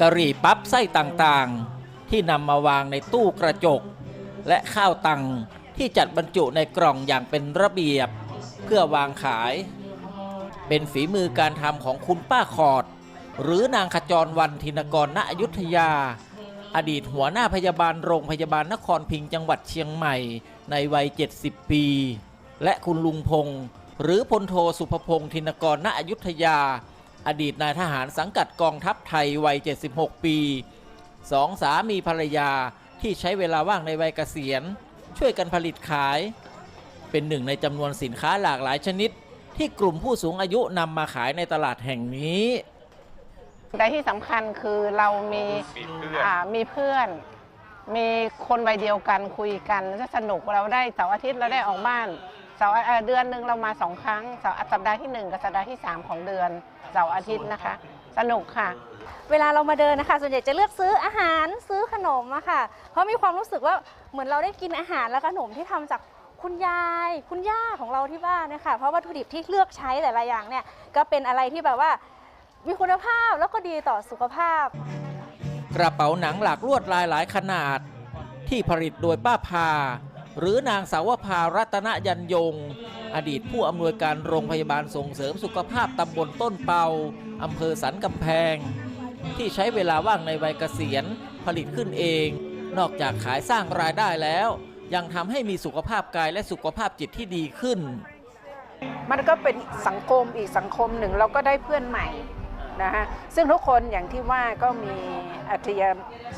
กะหรี่ปั๊บไส้ต่างๆ ที่นำมาวางในตู้กระจก และข้าวตังที่จัดบรรจุในกล่องอย่างเป็นระเบียบ เพื่อวางขาย เป็นฝีมือการทำของคุณป้าขอด หรือนางขจรวันธินกรณอยุธยา อดีตหัวหน้าพยาบาลโรงพยาบาลนครพิงจังหวัดเชียงใหม่ในวัย 70 ปี และคุณลุงพงษ์หรือพลโทสุภพงษ์ธินกรณอยุธยา อดีตนายทหารสังกัดกองทัพไทยวัย 76 ปีสองสามีภรรยาที่ใช้เวลาว่างในวัยเกษียณ ช่วยกันผลิตขาย เป็นหนึ่งในจำนวนสินค้าหลากหลายชนิด ที่กลุ่มผู้สูงอายุนำมาขายในตลาดแห่งนี้แต่ที่สำคัญคือเรามีมีเพื่อนอ่ามีเพื่อนมีคนวัยเดียวกันคุยกันจะสนุกเราได้เสาร์อาทิตย์เราได้ออกบ้าน เสาร์เอ่อเดือนหนึ่งเรามาสองครั้งเสาร์สัปดาห์ที่หนึ่งกับสัปดาห์ที่สามของเดือนเสาร์อาทิตย์นะคะ สนุกค่ะ เวลาเรามาเดินนะคะ ส่วนใหญ่จะเลือกซื้ออาหารซื้อขนมอะค่ะ เพราะมีความรู้สึกว่าเหมือนเราได้กินอาหารและขนมที่ทำจากคุณยาย คุณย่าของเราที่บ้านเนี่ยค่ะเพราะวัตถุดิบที่เลือกใช้แต่ละอย่างเนี่ยก็เป็นอะไรที่แบบว่ามีคุณภาพแล้วก็ดีต่อสุขภาพ กระเป๋าหนังหลากลวดลายหลายขนาด ที่ผลิตโดยป้าพา หรือนางสาวพารัตนยันยง อดีตผู้อำนวยการโรงพยาบาลส่งเสริมสุขภาพตำบลต้นเปาอำเภอสันกำแพง ที่ใช้เวลาว่างในวัยเกษียณผลิตขึ้นเอง นอกจากขายสร้างรายได้แล้ว ยังทำให้มีสุขภาพกายและสุขภาพจิตที่ดีขึ้น มันก็เป็นสังคมอีกสังคมหนึ่งเราก็ได้เพื่อนใหม่ นะฮะซึ่งทุกคนอย่างที่ว่าก็มีอัธยา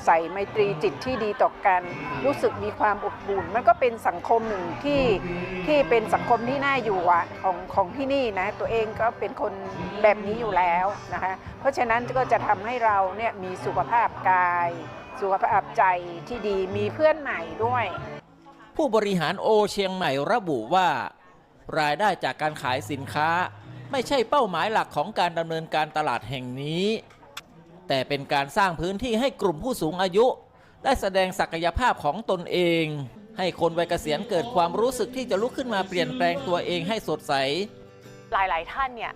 ศัยไมตรีจิตที่ดีต่อกัน รู้สึกมีความอบอุ่น มันก็เป็นสังคมหนึ่งที่ที่เป็นสังคมที่น่าอยู่อะของของที่นี่นะตัวเองก็เป็นคนแบบนี้อยู่แล้วนะคะเพราะฉะนั้นก็จะทำให้เราเนี่ยมีสุขภาพกาย สุขภาพใจที่ดีมีเพื่อนใหม่ด้วย ผู้บริหารโอเชียงใหม่ระบุว่า รายได้จากการขายสินค้า ไม่ใช่เป้าหมายหลักของการดำเนินการตลาดแห่งนี้ แต่เป็นการสร้างพื้นที่ให้กลุ่มผู้สูงอายุ ได้แสดงศักยภาพของตนเอง ให้คนวัยเกษียณเกิดความรู้สึกที่จะลุกขึ้นมาเปลี่ยนแปลงตัวเองให้สดใส หลาย ๆ ท่านเนี่ย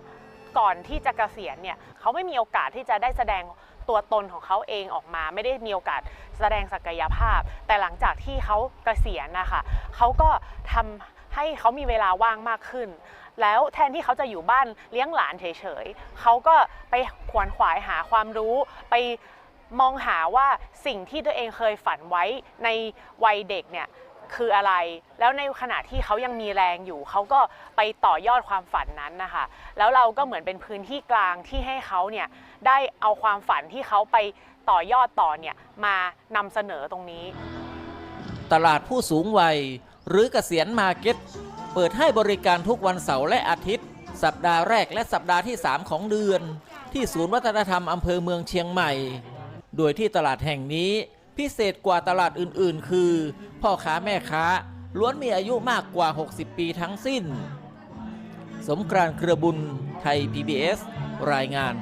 ก่อนที่จะเกษียณเนี่ยเขาไม่มีโอกาสที่จะได้แสดงตัวตนของเขาเองออกมา ไม่ได้มีโอกาสแสดงศักยภาพ แต่หลังจากที่เขาเกษียณนะคะเขาก็ทำ ให้เขามีเวลาว่างมากขึ้น แล้วแทนที่เขาจะอยู่บ้านเลี้ยงหลานเฉยๆเขาก็ไปขวนขวายหาความรู้ไปมองหาว่าสิ่งที่ตัวเองเคยฝันไว้ในวัยเด็กเนี่ยคืออะไร แล้วในขณะที่เขายังมีแรงอยู่ เขาก็ไปต่อยอดความฝันนั้นนะคะ แล้วเราก็เหมือนเป็นพื้นที่กลางที่ให้เขาเนี่ยได้เอาความฝันที่เขาไปต่อยอดต่อเนี่ยมานำเสนอตรงนี้ ตลาดผู้สูงวัย หรือเกษียณมาเก็ตเปิดให้บริการทุกวันเสาร์และอาทิตย์ สัปดาห์แรกและสัปดาห์ที่ 3 ของเดือน ที่ศูนย์วัฒนธรรมอำเภอเมืองเชียงใหม่ โดยที่ตลาดแห่งนี้พิเศษกว่าตลาดอื่นๆ คือ พ่อค้าแม่ค้าล้วนมีอายุมากกว่า 60 ปีทั้งสิ้น สมกรานเครือบุญไทย PBS รายงาน